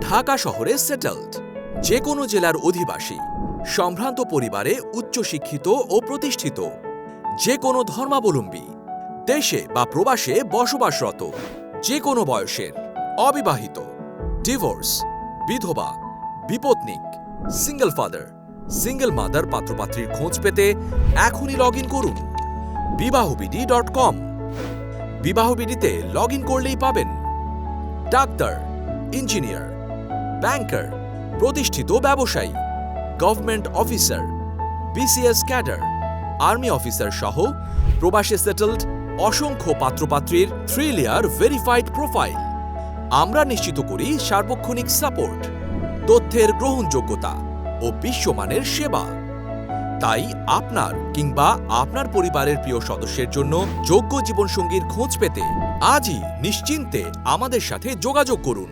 ঢাকা শহরে সেটেলড যে কোনো জেলার অধিবাসী, সম্ভ্রান্ত পরিবারে উচ্চশিক্ষিত ও প্রতিষ্ঠিত যে কোনো ধর্মাবলম্বী, দেশে বা প্রবাসে বসবাসরত যে কোনো বয়সের, অবিবাহিত, ডিভোর্স, বিধবা, বিপত্নিক, সিঙ্গেল ফাদার, সিঙ্গেল মাদার পাত্রপাত্রীর খোঁজ পেতে এখনই লগ ইন করুন বিবাহবিডি ডট কম। বিবাহবিডিতে লগ ইন করলেই পাবেন। ডাক্তার, ইঞ্জিনিয়ার ব্যাংকার, প্রতিষ্ঠিত ব্যবসায়ী, government officer, BCS cadre, army officer সহ প্রবাসে সেটেলড অসংখ্য পাত্রপাত্রীর থ্রি লেয়ার ভেরিফাইড প্রোফাইল। আমরা নিশ্চিত করি সার্বক্ষণিক সাপোর্ট, তথ্যের গ্রহণযোগ্যতা ও বিশ্বমানের সেবা। তাই আপনার কিংবা আপনার পরিবারের প্রিয় সদস্যের জন্য যোগ্য জীবনসঙ্গীর খোঁজ পেতে আজই নিশ্চিন্তে আমাদের সাথে যোগাযোগ করুন।